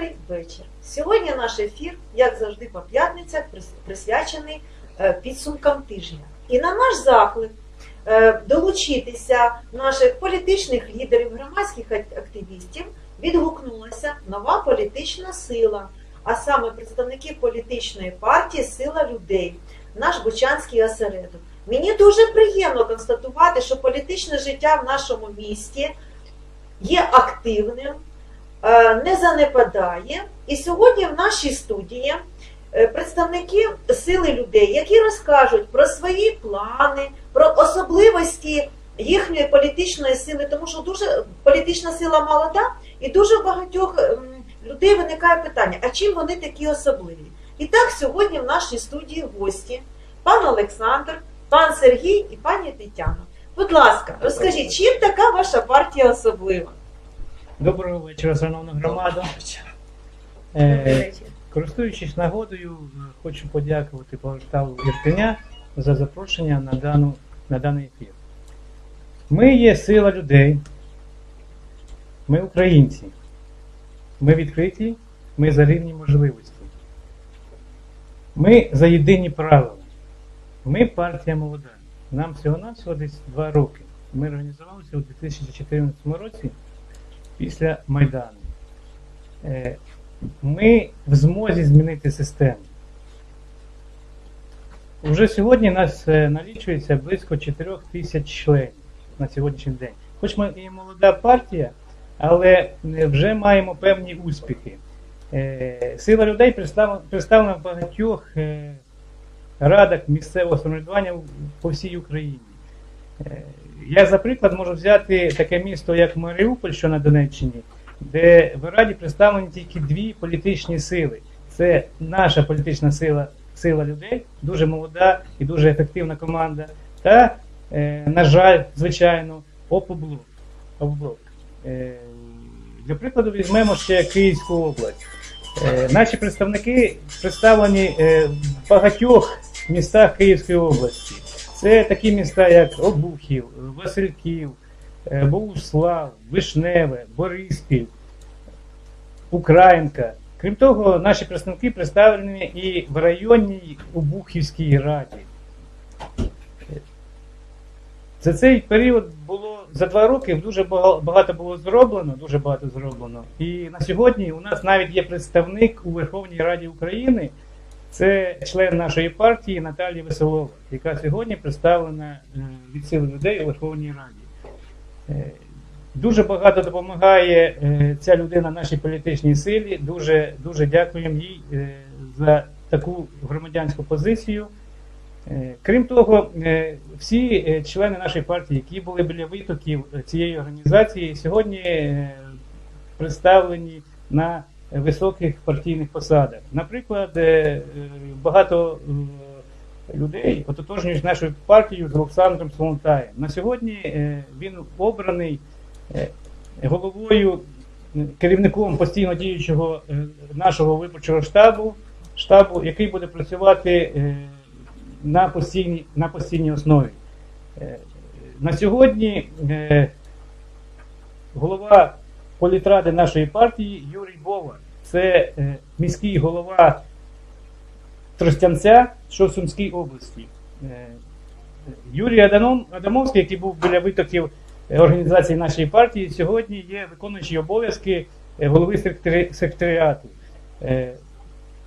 Добрий вечір. Сьогодні наш ефір, як завжди по п'ятницях, присвячений е, підсумкам тижня. І на наш заклик е, долучитися наших політичних лідерів, громадських активістів відгукнулася нова політична сила, а саме представники політичної партії Сила людей, наш Бучанський осередок. Мені дуже приємно констатувати, що політичне життя в нашому місті є активним, не занепадає. І сьогодні в нашій студії е, представники сили людей, які розкажуть про свої плани, про особливості їхньої політичної сили, тому що дуже політична сила молода, і дуже багатьох ем, людей виникає питання: а чим вони такі особливі? І так сьогодні в нашій студії гості пан Олександр, пан Сергій і пані Тетяна. Будь ласка, розкажіть, чим така ваша партія особлива? Доброго вечора, шановна громада. Е, користуючись нагодою, хочу подякувати порталу Ірпеня за запрошення на, дану, на даний ефір. Ми є сила людей, ми українці, ми відкриті, ми за рівні можливості. Ми за єдині правила. Ми партія молода. Нам всього-навсього десь два роки. Ми організувалися у 2014 році після Майдану. Е, Ми в змозі змінити систему. Уже сьогодні нас е, налічується близько 4 тисяч членів на сьогоднішній день. Хоч ми і молода партія, але е, вже маємо певні успіхи. Сила людей представлена, в багатьох радах місцевого самоврядування по всій Україні. Я, за приклад, можу взяти таке місто, як Маріуполь, що на Донеччині, де в Раді представлені тільки дві політичні сили. Це наша політична сила, сила людей, дуже молода і дуже ефективна команда. Та, е, на жаль, звичайно, ОПОБЛОК. ОПОБЛОК. Е, для прикладу, візьмемо ще Київську область. Е, наші представники представлені е, в багатьох містах Київської області. Це такі міста, як Обухів, Васильків, е, Богуслав, Вишневе, Бориспіль, Українка. Крім того, наші представники представлені і в районній Обухівській раді. За цей період було за два роки дуже багато було зроблено, дуже багато зроблено. І на сьогодні у нас навіть є представник у Верховній Раді України. Це член нашої партії Наталія Веселова, яка сьогодні представлена е, від сили людей у Верховній Раді. Е, Дуже багато допомагає е, ця людина нашій політичній силі. Дуже, дуже дякуємо їй за таку громадянську позицію. Крім того, всі члени нашої партії, які були біля витоків цієї організації, сьогодні представлені на високих партійних посадах. Наприклад, е, багато е, людей ототожнюють з нашою партією з Олександром Солонтаєм. На сьогодні е, він обраний головою, керівником постійно діючого нашого виборчого штабу, штабу, який буде працювати на постійній, на постійній основі. На сьогодні голова політради нашої партії Юрій Бова. Це е, міський голова Тростянця, що в Сумській області. Е, Юрій Адамов, Адамовський, який був біля витоків е, організації нашої партії, сьогодні є виконуючий обов'язки голови секретарі- секретаріату.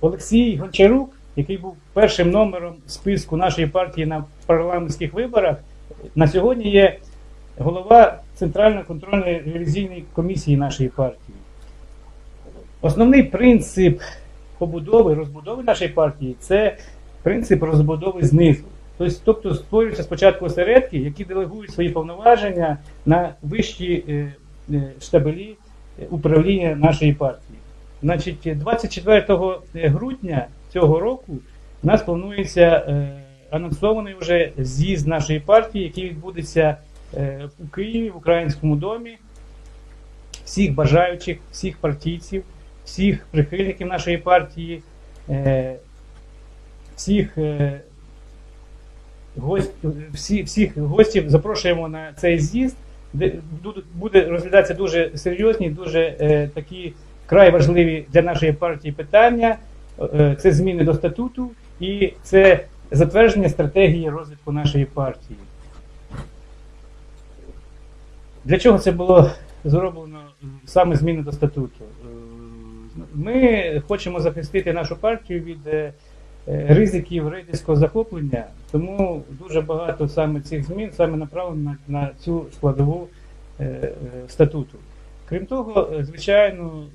Олексій Гончарук, який був першим номером списку нашої партії на парламентських виборах, на сьогодні є голова Центральної контрольної ревізійної комісії нашої партії. Основний принцип побудови, розбудови нашої партії це принцип розбудови знизу. Тобто, тобто створюються спочатку осередки, які делегують свої повноваження на вищі е, е, штабелі е, управління нашої партії. Значить, 24 грудня цього року у нас планується анонсований вже з'їзд нашої партії, який відбудеться у Києві в Українському домі. Всіх бажаючих, всіх партійців, всіх прихильників нашої партії, е, всіх, е, всіх гостів запрошуємо на цей з'їзд, де буде розглядатися дуже серйозні, дуже е, такі вкрай важливі для нашої партії питання. Е, Це зміни до статуту і це затвердження стратегії розвитку нашої партії. Для чого це було зроблено саме зміни до статуту? Е, Ми хочемо захистити нашу партію від е, е, ризиків рейдерського захоплення, тому дуже багато саме цих змін саме направлено на, цю складову е, е, статуту. Крім того, е, звичайно,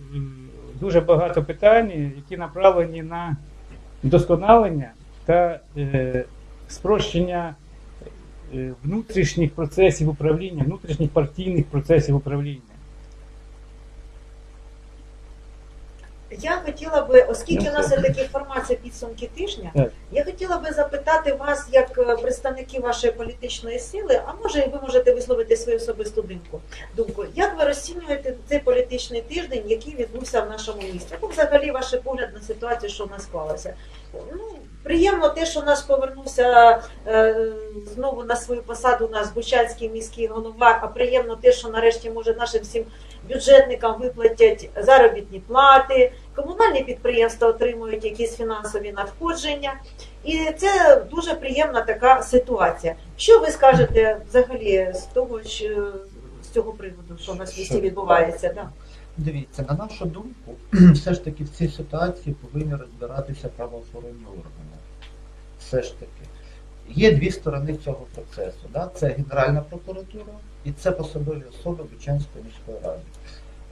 дуже багато питань, які направлені на вдосконалення та е, спрощення е, внутрішніх процесів управління, внутрішніх партійних процесів управління. Я хотіла би, оскільки Ну, у нас є такі формації підсумки тижня, Так. я хотіла би запитати вас, як е, представники вашої політичної сили, а може і ви можете висловити свою особисту думку. Думку, як ви розцінюєте цей політичний тиждень, який відбувся в нашому місті? Або взагалі ваш погляд на ситуацію, що в нас склалася? Ну, приємно те, що наш повернувся е, знову на свою посаду наш Бучанський міський голова. А приємно те, що нарешті може нашим всім бюджетникам виплатять заробітні плати, комунальні підприємства отримують якісь фінансові надходження. І це дуже приємна така ситуація. Що ви скажете взагалі з того, що з цього приводу, що в нас в місті відбувається? Да. Дивіться, на нашу думку, все ж таки в цій ситуації повинні розбиратися правоохоронні органи. Все ж таки. Є дві сторони цього процесу. Да? Це Генеральна прокуратура і це посадові особи Бучанської міської ради.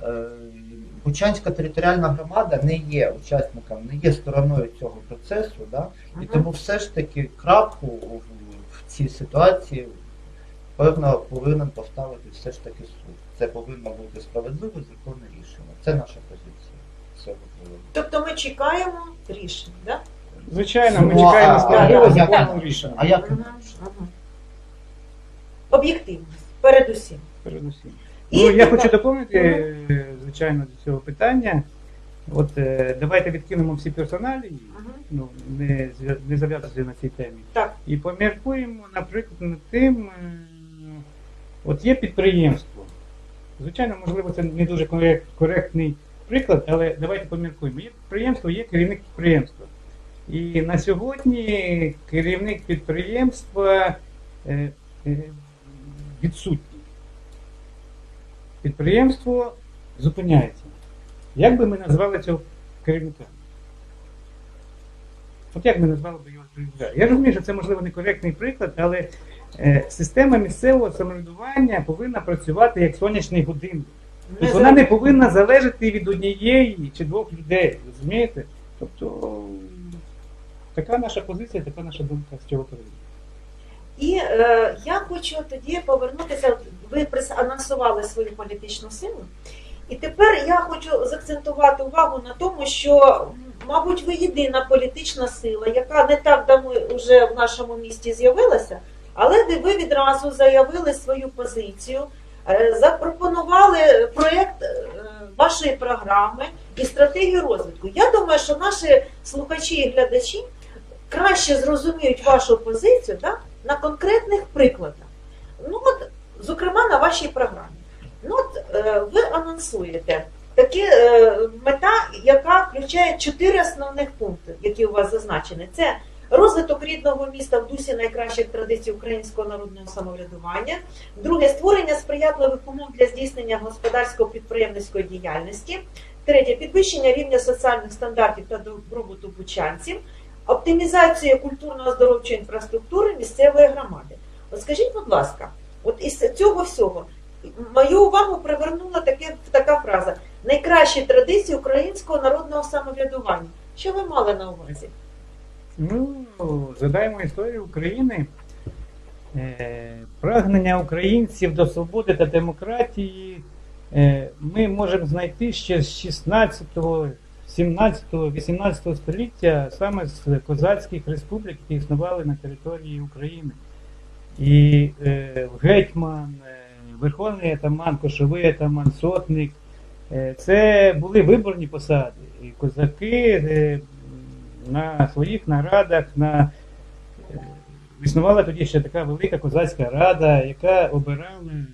Е, Бучанська територіальна громада не є учасником, не є стороною цього процесу, да? і тому все ж таки крапку в, в цій ситуації певно повинен поставити все ж таки суд. Це повинно бути справедливе законне рішення. Це наша позиція з. Тобто ми чекаємо рішень, да? Звичайно, ми Ну, чекаємо а- справедливого а законного рішення. А як. Об'єктивність, передусім. Передусім. І Ну, я тепер- хочу доповнити, е, звичайно, до цього питання. От е, давайте відкинемо всі персоналії, Мгм. ну, не, зв'я- не зав'язуйся на цій темі. Так. І поміркуємо, наприклад, над тим, е, от є підприємство. Звичайно, можливо, це не дуже коректний приклад, але давайте поміркуємо. Є підприємство, є керівник підприємства. І на сьогодні керівник підприємства е, е, відсутній. Підприємство зупиняється. Як би ми назвали цього керівника? От як ми назвали б його керівника? Я розумію, що це можливо некоректний приклад, але система місцевого самоврядування повинна працювати як сонячний годинник. Тобто вона не повинна залежати від однієї чи двох людей, розумієте? Тобто така наша позиція, така наша думка з цього приводу. І е, я хочу тоді повернутися. Ви анонсували свою політичну силу, і тепер я хочу заакцентувати увагу на тому, що, мабуть, ви єдина політична сила, яка не так давно вже в нашому місті з'явилася, але ви відразу заявили свою позицію, е, запропонували проєкт е, вашої програми і стратегію розвитку. Я думаю, що наші слухачі і глядачі краще зрозуміють вашу позицію да, на конкретних прикладах. Ну от, зокрема, на вашій програмі. Ну от е, ви анонсуєте таке е, мета, яка включає чотири основних пункти, які у вас зазначені. Це розвиток рідного міста в дусі найкращих традицій українського народного самоврядування. Друге створення сприятливих умов для здійснення господарсько-підприємницької діяльності. Третє підвищення рівня соціальних стандартів та добробуту бучанців оптимізація культурно-оздоровчої інфраструктури місцевої громади. От скажіть, будь ласка, от із цього всього мою увагу привернула таке, така фраза: найкращі традиції українського народного самоврядування. Що ви мали на увазі? Ну, згадаємо історію України. Е, Прагнення українців до свободи та демократії е, ми можемо знайти ще з 16, 17, 18 століття саме з козацьких республік, які існували на території України. І е, гетьман, верховний атаман, кошовий атаман, сотник. Це були виборні посади. І козаки на своїх нарадах, на е, існувала тоді ще така велика козацька рада, яка обирала е,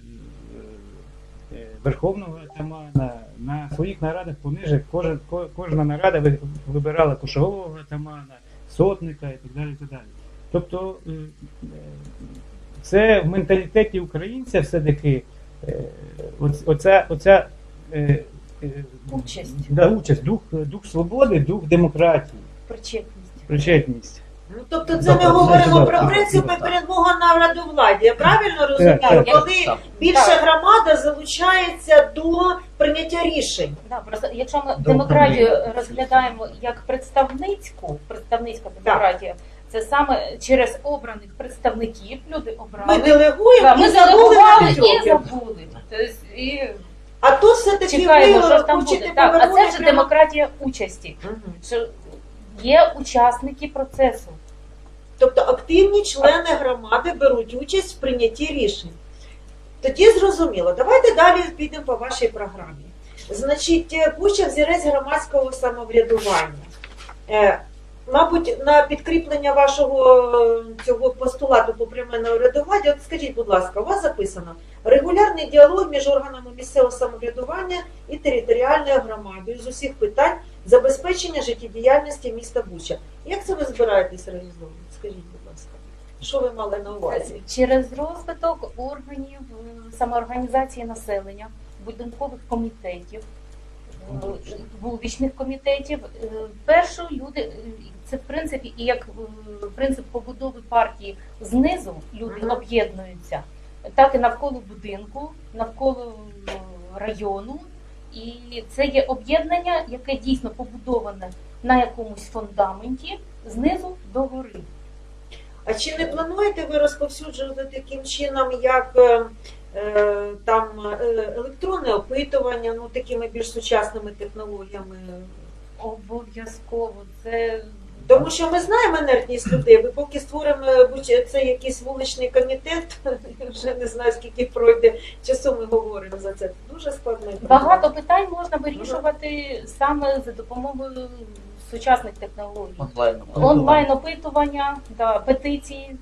е, верховного атамана. На своїх нарадах пониже кожен, кожна нарада вибирала кошового атамана, сотника і так далі. І так далі. Тобто це в менталітеті українця все-таки оця, оця Участь. Да, участь, дух, дух свободи, дух демократії, Причетність. причетність. Ну, тобто це ми говоримо про принципи так. перемоги народовладдя. Я правильно розумію? так. Коли Так. більша громада залучається до прийняття рішень. Да, просто якщо ми демократію розглядаємо як представницьку, представницька демократія, це саме через обраних представників люди Ми делегуємо Да, ми і забули і забули. Тобто, і А тут все-таки чекаємо, ви що ж там буде. Так, а це вже прямо- демократія участі. Мгм. Є учасники процесу. Тобто активні члени громади беруть участь в прийнятті рішень. Тоді зрозуміло. Давайте далі підемо по вашій програмі. Значить, е, Пуща взірець громадського самоврядування. Е, Мабуть, на підкріплення вашого е, цього постулату по прямому урядовладі, от скажіть, будь ласка, у вас записано регулярний діалог між органами місцевого самоврядування і територіальною громадою з усіх питань забезпечення життєдіяльності міста Буча. Як це ви збираєтесь реалізовувати? Скажіть, будь ласка, що ви мали на увазі? Через розвиток органів е, самоорганізації населення, будинкових комітетів, е, вуличних комітетів. Е, Перше люди е, це в принципі і як е, принцип побудови партії знизу люди Мгм. об'єднуються, так і навколо будинку, навколо е, району. І це є об'єднання, яке дійсно побудоване на якомусь фундаменті знизу до гори. А чи не плануєте ви розповсюджувати таким чином, як е, е, там е, електронне опитування, ну такими більш сучасними технологіями? Обов'язково це Тому що ми знаємо інертність людей. Ви поки створимо е, це якийсь вуличний комітет, вже не знаю скільки пройде часу. Ми говоримо за це. Дуже складно. багато питань можна вирішувати саме за допомогою сучасних технологій. Онлайн. Онлайн опитування, да, петиції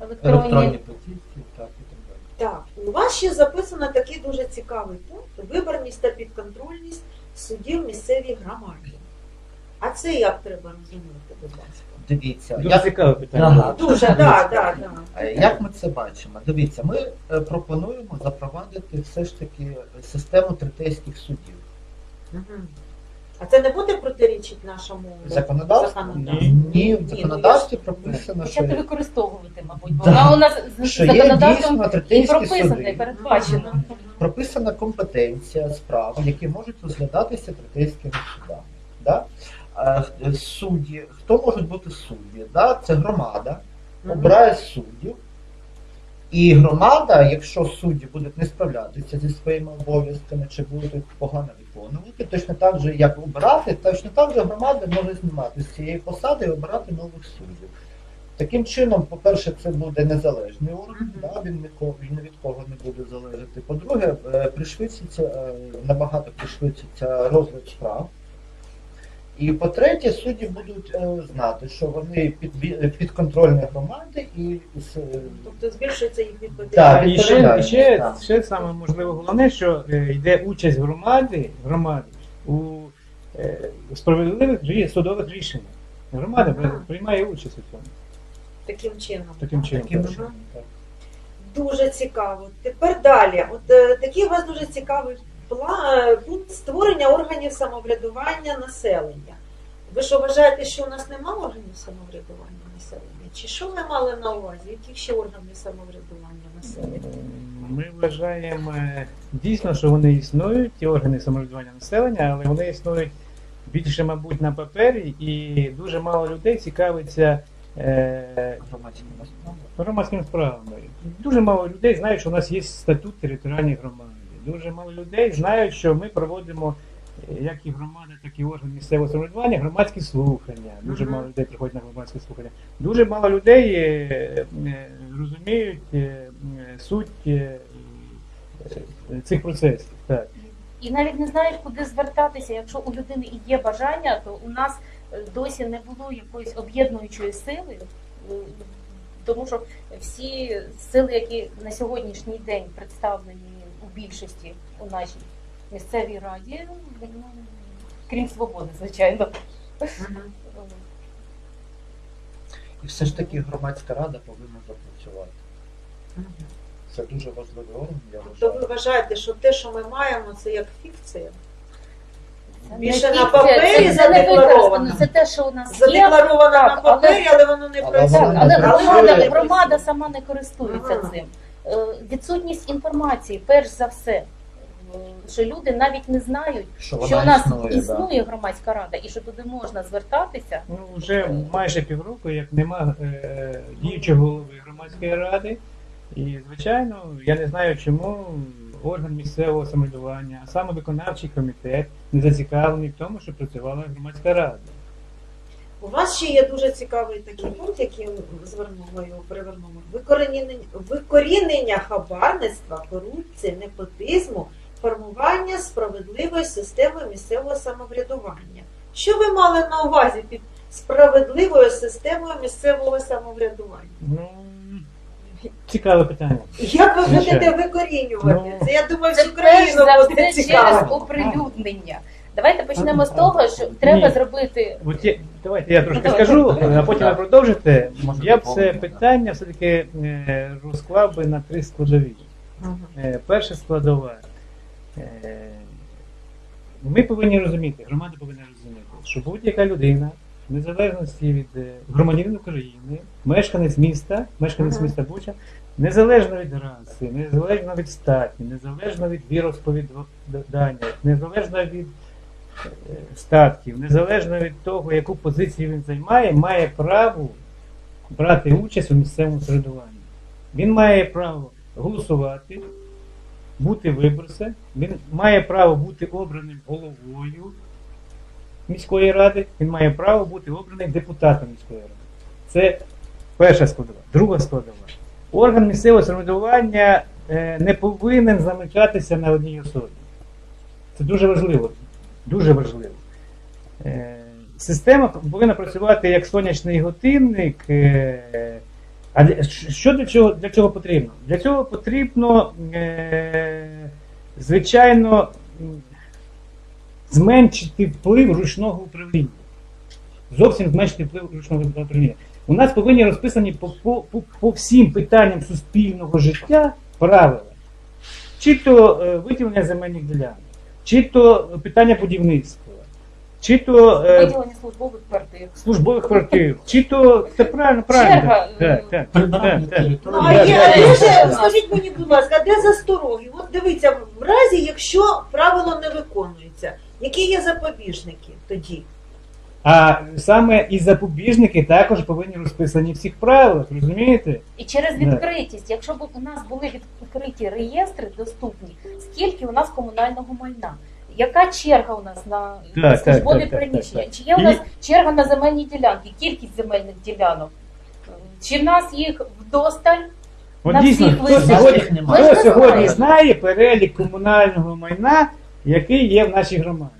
електронні. Електронні петиції, так і так далі. Так, у вас ще записано такий дуже цікавий пункт виборність та підконтрольність суддів місцевій громаді. А це як треба розуміти, будь ласка? Дивіться, Дуже як, цікаве питання. Ага. Дуже, так, так, так. е, як ми це бачимо? Дивіться, ми е, пропонуємо запровадити все ж таки систему третейських судів. Мгм. А це не буде протирічити нашому Законодавство? законодавству? Ні. Ні, в Ні, законодавстві прописано, що, Почати використовувати, мабуть, бо Да. вона у нас з що є законодавством дійсно і третейські прописана, і суди. передбачена. прописана компетенція справ, які можуть розглядатися третейськими судами. Да? Е, х- Судді, хто можуть бути судді? Да? Це громада, обирає суддів, і громада, якщо судді будуть не справлятися зі своїми обов'язками чи будуть погано виконувати, точно так же, як обирати, точно так же громада може знімати з цієї посади і обирати нових суддів. Таким чином, по-перше, це буде незалежний орган, да, він, ні від кого не буде залежати. По-друге, е, пришвидшиться, е, набагато пришвидшиться розгляд справ. І по-третє, судді будуть е, знати, що вони під, підконтрольні громади і е, Тобто збільшується їх Так. І ще, відповідальність, ще, так. ще саме можливо головне, що е, йде участь громади, громади у е, справедливих судових рішеннях. Громада Ага. приймає участь у цьому Таким чином. таким чином. таким так. чином. так. Дуже цікаво. Тепер далі. От е, такий у вас дуже цікавий пла- пункт створення органів самоврядування населення. Ви що вважаєте, що у нас немає органів самоврядування населення? Чи що ви мали на увазі? Які ще органи самоврядування населення? Ми вважаємо е, дійсно, що вони існують, ті органи самоврядування населення, але вони існують більше, мабуть, на папері, і дуже мало людей цікавиться е, громадськими справами. Дуже мало людей знають, що у нас є статут територіальної громади. Дуже мало людей знають, що ми проводимо е, як і громада, так і органи місцевого самоврядування, громадські слухання. Дуже мало людей приходять на громадські слухання. Дуже мало людей е, е, розуміють суть цих процесів. Так. І навіть не знають, куди звертатися. Якщо у людини і є бажання, то у нас досі не було якоїсь об'єднуючої сили, тому що всі сили, які на сьогоднішній день представлені більшості у нашій місцевій раді, крім свободи, звичайно. І все ж таки громадська рада повинна запрацювати. Це дуже важливий орган, я Тобто ви вважаєте, що те, що ми маємо, це як фікція? Це Більше на папері задекларовано. це те, що у нас є. Задекларовано на папері, але воно не працює. Але громада, не громада сама не користується Ага. цим. Е, Відсутність інформації, перш за все, що люди навіть не знають, Що що у нас існує, існує, да. громадська рада, і що туди можна звертатися. Ну, вже майже півроку, як нема е, діючого голови громадської ради. І, звичайно, я не знаю, чому орган місцевого самоврядування, а саме виконавчий комітет, не зацікавлений в тому, щоб працювала громадська рада. У вас ще є дуже цікавий такий пункт, який звернула його перевернула. Викорінення, викорінення хабарництва, корупції, непотизму, формування справедливої системи місцевого самоврядування. Що ви мали на увазі під справедливою системою місцевого самоврядування? Ну, цікаве питання. Як ви будете викорінювати? Ну, Це я думаю, Це всю країну за буде все через оприлюднення. Давайте почнемо з того, що треба зробити давайте я трошки скажу, а потім ви продовжите. Я б це питання все-таки е, розклав би на три складові. Е, Перша складова. Е, Ми повинні розуміти, громада повинна розуміти, що будь-яка людина, в незалежності від громадянина України, мешканець міста, мешканець міста Буча, незалежно від раси, незалежно від статі, незалежно від віросповідання, незалежно від статків, незалежно від того, яку позицію він займає, має право брати участь у місцевому середуванні. Він має право голосувати, бути виборцем, він має право бути обраним головою міської ради, він має право бути обраним депутатом міської ради. Це перша складова. Друга складова. Орган місцевого самоврядування е, не повинен замикатися на одній особі. Це дуже важливо. Дуже важливо. Е, Система повинна працювати як сонячний годинник. е, А що для цього, для цього потрібно? Для цього потрібно, е, звичайно, зменшити вплив ручного управління. Зовсім зменшити вплив ручного управління. У нас повинні розписані по, по, по, всім питанням суспільного життя правила. Чи то виділення земельних ділянок, чи то питання будівництва, чи то е, виділення службових квартир. службових квартир, чи то це правильно, правильно. Черга, Так, е, так, так, так, так. Ну, а Я- є, я- де ж, скажіть мені, будь ласка, де застороги? От дивіться, в разі, якщо правило не виконується, які є запобіжники тоді? А саме і запобіжники також повинні розписані в всіх правилах, розумієте? І через відкритість, якщо б у нас були відкриті реєстри доступні, скільки у нас комунального майна? Яка черга у нас на Так, службові так, так, приміщення? так, так. Чи є у І- нас черга на земельні ділянки, кількість земельних ділянок? Чи в нас їх вдосталь? От На дійсно, всіх хто сьогодні, Їх немає. Ми хто ж сьогодні знає перелік комунального майна, який є в нашій громаді?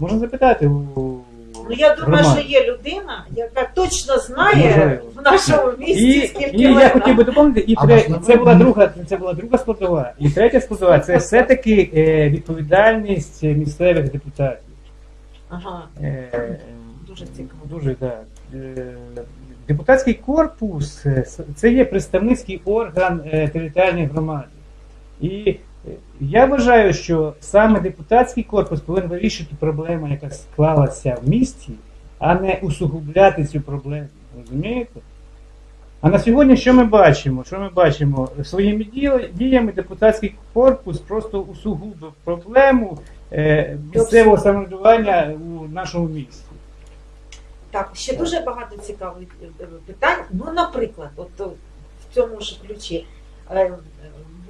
Можна запитати у Ну я думаю, громади. що є людина, яка точно знає Можливо. в нашому місті, І, скільки і я хотів би доповнити, і А тре- можливо, це була друга, це була друга складова. І третя складова це все-таки е, відповідальність місцевих депутатів. Ага, Е, дуже цікаво. Дуже так. Е, Депутатський корпус е, с- це є представницький орган е, територіальної громади. І я вважаю, що саме депутатський корпус повинен вирішити проблему, яка склалася в місті, а не усугубляти цю проблему. Розумієте? А на сьогодні що ми бачимо? Що ми бачимо? Своїми діями депутатський корпус просто усугубив проблему е, місцевого самоврядування у нашому місті. Так, ще дуже багато цікавих е, питань. Ну, наприклад, от е, в цьому ж ключі.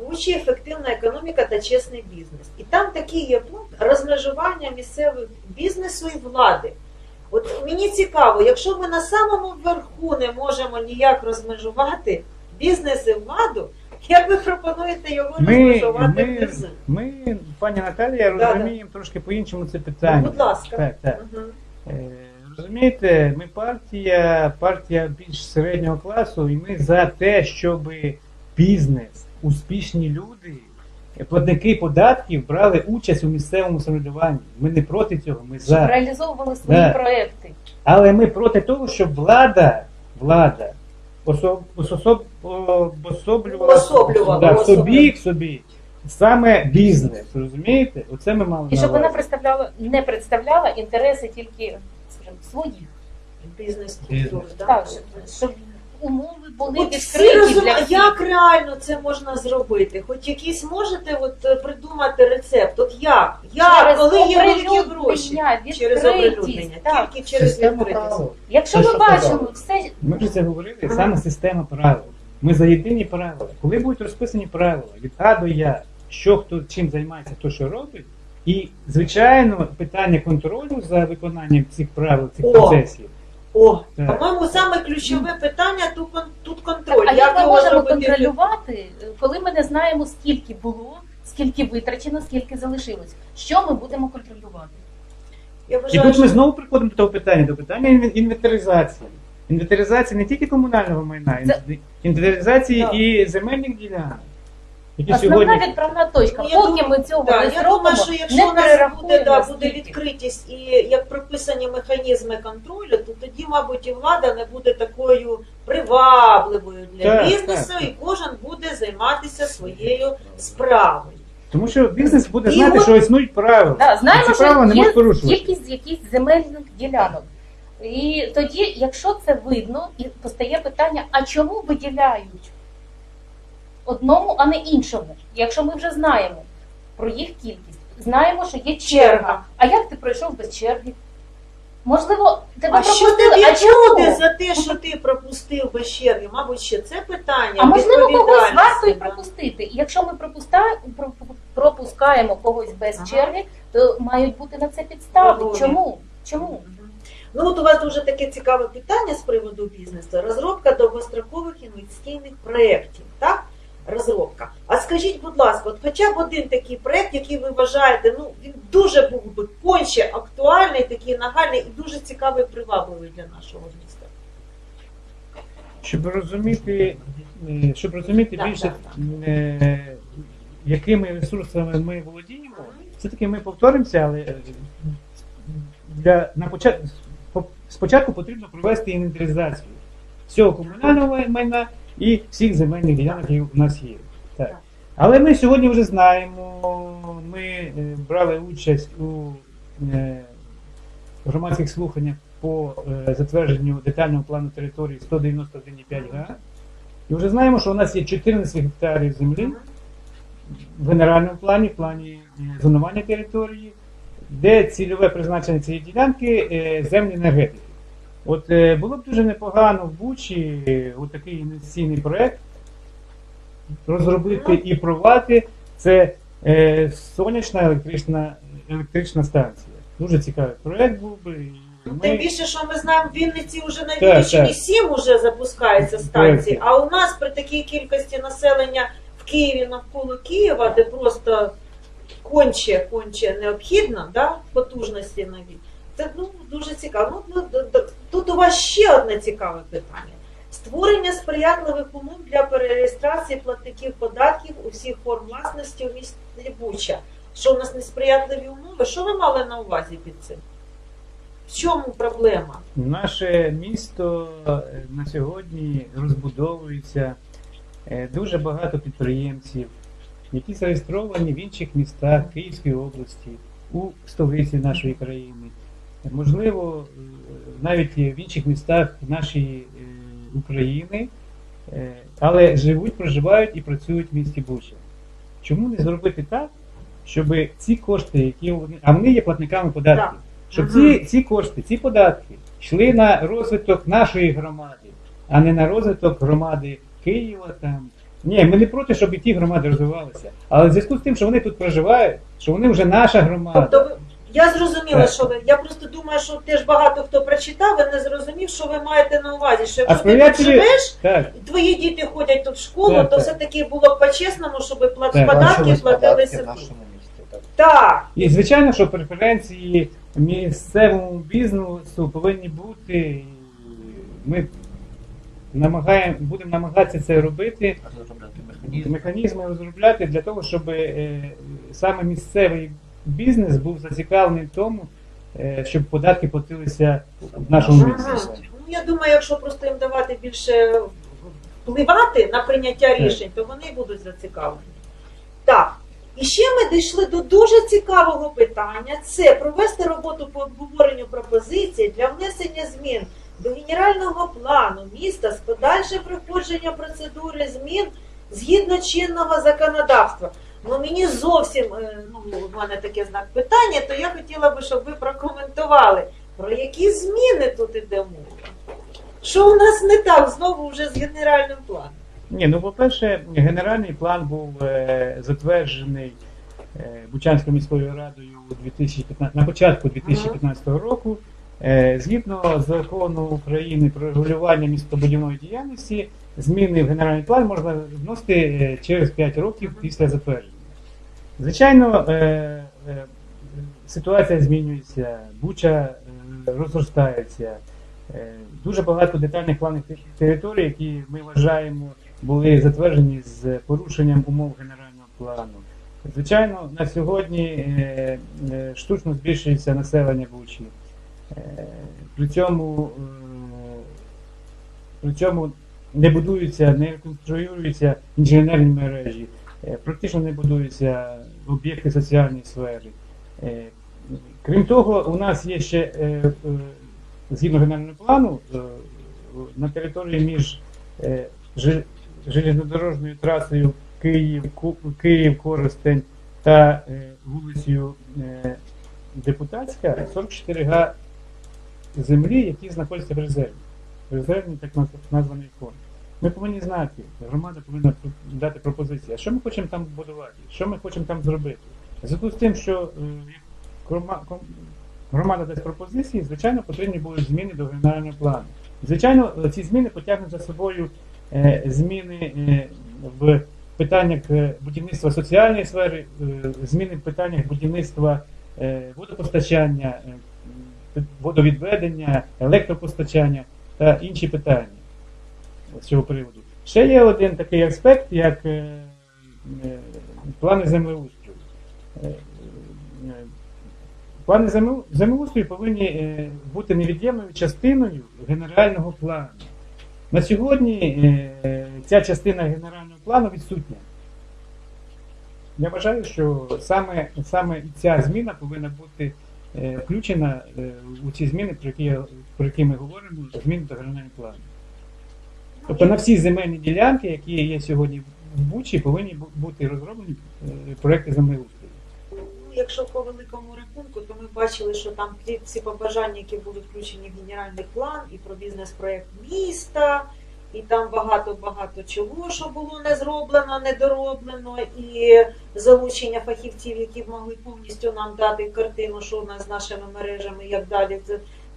Бучі ефективна економіка та чесний бізнес. І там такий є пункт розмежування місцевих бізнесу і влади. От мені цікаво, якщо ми на самому верху не можемо ніяк розмежувати бізнес і владу, як ви пропонуєте його розмежувати ми, внизу? ми, пані Наталія, розуміємо трошки по-іншому це питання. Ну, будь ласка. Так, так. Е, розумієте, ми партія, партія більш середнього класу, і ми за те, щоб бізнес, успішні люди платники податків брали участь у місцевому самоврядуванні. Ми не проти цього, ми Щоб за. реалізовували свої Да. проекти. Але ми проти того, щоб влада, влада особ, особ, обособлювала да, собі, собі саме бізнес. Розумієте? Оце ми мали І щоб вона представляла, не представляла інтереси тільки, скажімо, своїх. Бізнес-структури. Бізнес. Так, щоб, щоб умови були От всі відкриті розуміють, для всіх. як реально це можна зробити? Хоч якийсь можете от, е, придумати рецепт? От як? Як, Через коли є великі оприлюднення, гроші? Через відкритість, оприлюднення, так. тільки через Система відкритість. правил. Якщо Те, ми що бачимо казали. все, Ми вже це говорили, Ага. саме система правил. Ми за єдині правила. Коли будуть розписані правила від А до Я, що хто чим займається, хто що робить, і звичайно питання контролю за виконанням цих правил, цих О! процесів. О, по-моєму, саме ключове питання тут, кон- тут контроль. а як ми його можемо зробити? контролювати, коли ми не знаємо, скільки було, скільки витрачено, скільки залишилось? Що ми будемо контролювати? Я І вважаю, тут ми що знову приходимо до того питання, до питання інвен- інвентаризації. Інвентаризація не тільки комунального майна, Це- інвентаризації Так. і земельних ділянок, які Основна сьогодні відправна точка. Я Поки думаю, ми цього Да, не я зробимо, думаю, що якщо не у нас буде, перерахуємо да, буде скільки. відкритість і як прописані механізми контролю, то тоді, мабуть, і влада не буде такою привабливою для Так, бізнесу, так, і кожен буде займатися своєю справою. тому що бізнес буде І знати, от- що існують правила. Да, знаємо, І ці правила не що є можуть порушувати. кількість якихось земельних ділянок. І тоді, якщо це видно, і постає питання, а чому виділяють одному, а не іншому? Якщо ми вже знаємо про їх кількість, знаємо, що є черга. А як ти пройшов без черги? Можливо, тебе А що пропустили, тобі а чому? буде за те, що ти пропустив без черги? Мабуть, ще це питання. А можливо, когось відповідальності, варто і да. пропустити. І якщо ми пропуста- про- пропускаємо когось без Ага. черги, то мають бути на це підстави. Вагомі. Чому? Чому? Мгм. Ну от у вас дуже таке цікаве питання з приводу бізнесу. Розробка довгострокових інвестиційних проєктів, так? Розробка. А скажіть, будь ласка, от хоча б один такий проєкт, який ви вважаєте, ну він дуже був би конче актуальний, такий нагальний і дуже цікавий, привабливий для нашого міста. Щоб розуміти, е, щоб розуміти Так, більше, так, е, якими ресурсами ми володіємо, все-таки ми повторимося, але е, для, на початку, спочатку потрібно провести інвентаризацію всього комунального майна і всіх земельних ділянок, які у нас є. Так. Але ми сьогодні вже знаємо, ми е, брали участь у е, громадських слуханнях по е, затвердженню детального плану території 191,5 га. І вже знаємо, що у нас є 14 гектарів землі в генеральному плані, в плані зонування території, де цільове призначення цієї ділянки землі енергетики. От е, було б дуже непогано в Бучі е, от такий інвестиційний проект розробити і провати. Це е, сонячна електрична, електрична станція. Дуже цікавий проект був би. Ну, ми- тим більше, що ми знаємо, в Вінниці вже на Вінниччині сім уже запускається станції, а у нас при такій кількості населення в Києві навколо Києва, де просто конче, конче необхідно, да, потужності нові. Це ну, дуже цікаво. Ну, ну, тут у вас ще одне цікаве питання. Створення сприятливих умов для перереєстрації платників податків у всіх форм власності у місті Буча. Що у нас несприятливі умови? Що ви мали на увазі під цим? В чому проблема? Наше місто е, на сьогодні розбудовується е, дуже багато підприємців, які зареєстровані в інших містах Київської області, у столиці нашої країни. Можливо, навіть в інших містах нашої е, України, е, але живуть, проживають і працюють в місті Буча. Чому не зробити так, щоб ці кошти, які вони, а вони є платниками податків, щоб ці, ці кошти, ці податки йшли на розвиток нашої громади, а не на розвиток громади Києва там. Ні, ми не проти, щоб і ті громади розвивалися. Але в зв'язку з тим, що вони тут проживають, що вони вже наша громада. Тобто ви- я зрозуміла, Так. що ви. Я просто думаю, що теж багато хто прочитав і не зрозумів, що ви маєте на увазі. Що А якщо ти тут живеш, Так, і твої діти ходять тут в школу, Так, то так. все-таки було б по-чесному, щоб плат... Так. податки Бачились податки платилися в тут. нашому місті. Так. Так. і звичайно, що преференції місцевому бізнесу повинні бути. Ми намагаємо, будемо намагатися це робити, Розробляти механізм. механізми розробляти для того, щоб е, саме місцевий бізнес був зацікавлений в тому, е, щоб податки платилися в нашому місті. Ну, я думаю, якщо просто їм давати більше впливати на прийняття рішень, то вони будуть зацікавлені. Так. І ще ми дійшли до дуже цікавого питання: це провести роботу по обговоренню пропозицій для внесення змін до генерального плану міста з подальшим проходженням процедури змін згідно чинного законодавства. Ну мені зовсім е, ну, в мене таке знак питання, то я хотіла би, щоб ви прокоментували, про які зміни тут іде мова. Що у нас не так знову вже з генеральним планом? Ні, ну по-перше, генеральний план був е, затверджений е, Бучанською міською радою у 2015, на початку 2015 року. Е, згідно закону України про регулювання містобудівної діяльності, зміни в генеральний план можна вносити е, через 5 років після затвердження. Звичайно, е, е, ситуація змінюється, буча розростається. Дуже багато детальних планів територій, які ми вважаємо були затверджені з порушенням умов генерального плану. Звичайно, на сьогодні штучно збільшується населення Бучі. При цьому, при цьому не будуються, не реконструюються інженерні мережі, е, практично не будуються об'єкти соціальної сфери. Е, Крім того, у нас є ще е, згідно генерального плану на території між железнодорожньою трасою Київ, Коростень та вулицею Депутатська 44 га землі, які знаходяться в резерві. Резервний так наз- названий фонд. Ми повинні знати, громада повинна дати пропозиції, що ми хочемо там будувати, що ми хочемо там зробити. Зв'язку з тим, що е, громада дасть пропозиції, звичайно, потрібні будуть зміни до генерального плану. Звичайно, ці зміни потягнуть за собою е, зміни е, в питаннях будівництва соціальної сфери, зміни в питаннях будівництва водопостачання, водовідведення, електропостачання та інші питання з цього приводу. Ще є один такий аспект, як е, е, плани землеустрою. Е, Плани земле- землеустрою повинні бути невід'ємною частиною генерального плану. На сьогодні ця частина генерального плану відсутня. Я вважаю, що саме, саме ця зміна повинна бути включена у ці зміни, про які, я- про які ми говоримо, зміни до генерального плану. Тобто на всі земельні ділянки, які є сьогодні в Бучі, повинні бути розроблені е, проекти землеустрою. Ну, якщо по великому рахунку, то ми бачили, що там ті всі побажання, які були включені в генеральний план, і про бізнес-проект міста, і там багато-багато чого, що було не зроблено, не дороблено, і залучення фахівців, які могли повністю нам дати картину, що у нас з нашими мережами, як далі.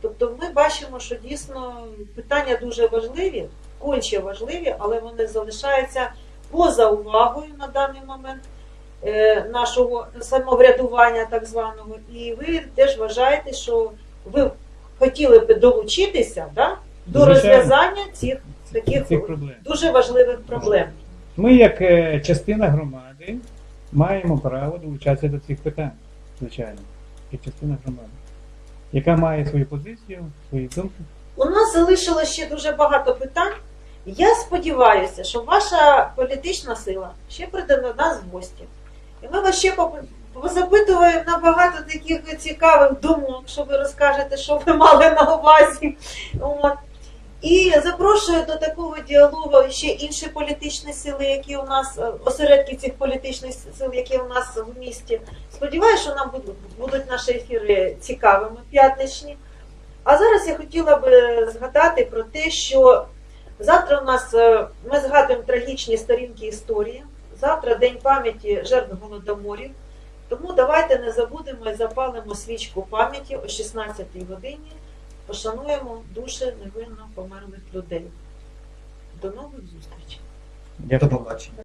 Тобто ми бачимо, що дійсно питання дуже важливі, конче важливі, але вони залишаються поза увагою на даний момент е, нашого самоврядування так званого, і ви теж вважаєте, що ви хотіли б долучитися да, до розв'язання цих таких цих проблем. дуже важливих проблем. Ми, як е, частина громади, маємо право долучатися до цих питань, звичайно, як частина громади, яка має свою позицію, свої думки. У нас залишилося ще дуже багато питань. Я сподіваюся, що ваша політична сила ще прийде до нас в гості. І ми вас ще поп- позапитуємо на багато таких цікавих думок, що ви розкажете, що ви мали на увазі. І запрошую до такого діалогу ще інші політичні сили, які у нас, е, осередки цих політичних сил, які у нас в місті. Сподіваюся, що нам будуть, будуть наші ефіри цікавими, п'ятничні. А зараз я хотіла би згадати про те, що завтра у нас е, ми згадуємо трагічні сторінки історії. Завтра День пам'яті жертв голодоморів. Тому давайте не забудемо і запалимо свічку пам'яті о 16-й годині. Пошануємо душі невинно померлих людей. До нових зустрічей! До побачення.